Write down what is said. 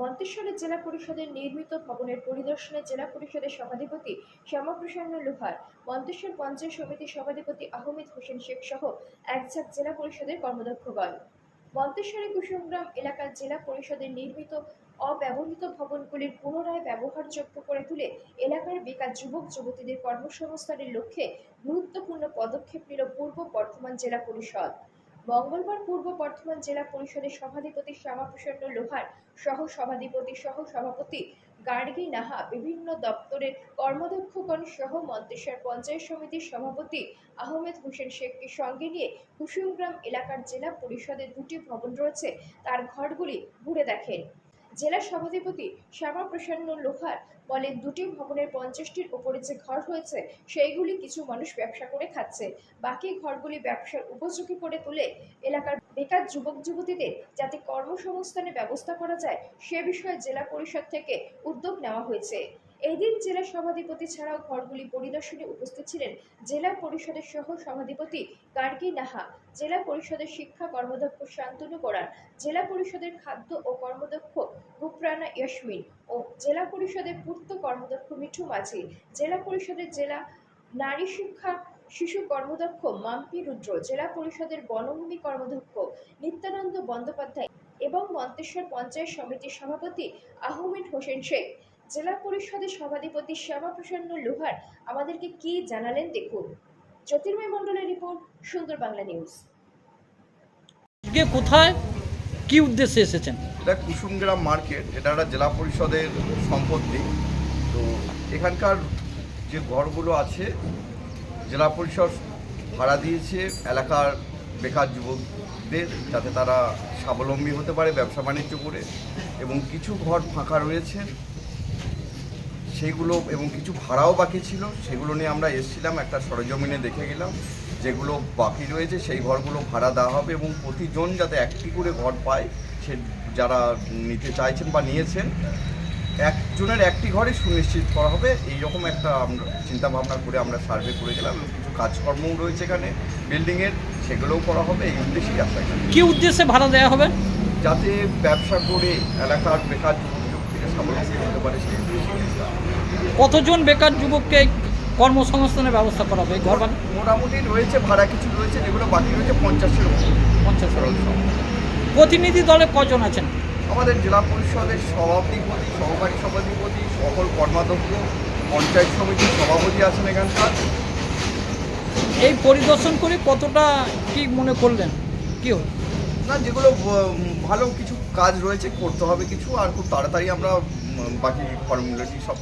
মন্তেশ্বরের জেলা পরিষদের নির্মিত ভবনের পরিদর্শনে জেলা পরিষদের সভাধিপতি শ্যামাপ্রসন্ন লোহার, মন্তেশ্বর পঞ্চায়েত সমিতির সভাধিপতি আহমেদ হোসেন শেখ সহ একঝাঁক জেলা পরিষদের কর্মদক্ষগণ মন্তেশ্বরী কুসুমগ্রাম এলাকার জেলা পরিষদের নির্মিত অব্যবহৃত ভবনগুলির পুনরায় ব্যবহারযোগ্য করে তুলে এলাকার বেকার যুবক, যুবতীদের কর্মসংস্থানের লক্ষ্যে গুরুত্বপূর্ণ পদক্ষেপ নিল পূর্ব বর্ধমান জেলা পরিষদ। মঙ্গলবার পূর্ব বর্ধমান জেলা পরিষদের সভাধিপতি শ্যামাপ্রসন্ন লোহার সহ সভাধিপতি সহ সভাপতি গার্গী নাহা, বিভিন্ন দপ্তরের কর্মদক্ষগণ সহ মন্তেশ্বর পঞ্চায়েত সমিতির সভাপতি আহমেদ হোসেন শেখকে সঙ্গে নিয়ে কুসুমগ্রাম এলাকার জেলা পরিষদের দুটি ভবন রয়েছে। তার ঘরগুলি ঘুরে দেখেন। জেলা সভাধিপতি শ্যামাপ্রসন্ন লোহার বলেন, দুটি ভবনের পঞ্চাশটির ওপরে যে ঘর হয়েছে, সেইগুলি কিছু মানুষ ব্যবসা করে খাচ্ছে। বাকি ঘরগুলি ব্যবসার উপযোগী করে তুলে। এলাকার বেকার যুবক যুবতীদের যাতে কর্মসংস্থানের ব্যবস্থা করা যায়, সে বিষয়ে জেলা পরিষদ থেকে উদ্যোগ নেওয়া হয়েছে। এই দিন জেলা সভাধিপতি ছাড়াও ঘরগুলি পরিদর্শনে উপস্থিত ছিলেন জেলা পরিষদের সহ সভাধিপতি গার্গী নাহা, জেলা পরিষদের শিক্ষা কর্মদক্ষ শান্তনু কোরান জেলা পরিষদের খাদ্য ও কর্মদক্ষ গুপ্রানা ইয়াসমিন ও জেলা পরিষদের পূর্ত কর্মদক্ষ মিঠু মাঝি, জেলা পরিষদের জেলা নারী শিক্ষা শিশু কর্মদক্ষ মাম্পি রুদ্র, জেলা পরিষদের বনভূমি কর্মদক্ষ নিত্যানন্দ বন্দ্যোপাধ্যায় এবং মন্তেশ্বর পঞ্চায়েত সমিতির সভাপতি আহমেদ হোসেন শেখ। জেলা পরিষদের সভাধিপতি শ্যামাপ্রসন্ন লোহার আমাদেরকে কি জানালেন দেখুন। জ্যোতির্ময় মণ্ডলের রিপোর্ট, সুন্দর বাংলা নিউজ। কোথায়? কি উদ্দেশ্যে এসেছেন? এটা কুসুমগ্রাম মার্কেট, এটা একটা জেলা পরিষদের সম্পত্তি। তো এখানকার যে ঘরগুলো আছে, জেলা পরিষদ ভাড়া দিয়েছে এলাকার বেকার যুবকদের যাতে তারা স্বাবলম্বী হতে পারে ব্যবসা বাণিজ্য করে এবং কিছু ঘর ফাঁকা রয়েছে। সেইগুলো এবং কিছু ভাড়াও বাকি ছিল সেগুলো নিয়ে আমরা এসেছিলাম একটা সরজমিনে দেখে গেলাম যেগুলো বাকি রয়েছে সেই ঘরগুলো ভাড়া দেওয়া হবে এবং প্রতিজন যাতে একটি করে ঘর পায় সে যারা নিতে চাইছেন বা নিয়েছেন একজনের একটি ঘরে সুনিশ্চিত করা হবে। এইরকম একটা আমরা চিন্তাভাবনা করে আমরা সার্ভে করে গেলাম এবং কিছু কাজকর্মও রয়েছে এখানে। বিল্ডিংয়ের সেগুলোও করা হবে এই উদ্দেশ্যেই আসা কি উদ্দেশ্যে ভাড়া দেওয়া হবে? যাতে ব্যবসা করে এলাকার বেকার যুবক কতজন বেকার যুবককে কর্মসংস্থানের ব্যবস্থা করা হবে? ঘর মোটামুটি রয়েছে ভাড়া কিছু রয়েছে যেগুলো বাকি রয়েছে পঞ্চাশের উপর। পঞ্চাশ সরল প্রতিনিধি দলে কজন আছেন? আমাদের জেলা পরিষদের সভাপতিপতি সহকারী সভাধিপতি সকল কর্মাধ্যক্ষ পঞ্চায়েত সমিতির সভাপতি আছেন এখানকার। এই পরিদর্শন করে কতটা কি মনে করলেন? কি হলো? না, যেগুলো ভালো কিছু কাজ রয়েছে, করতে হবে কিছু, আর খুব তাড়াতাড়ি আমরা বাকি ফর্মুলাটি সব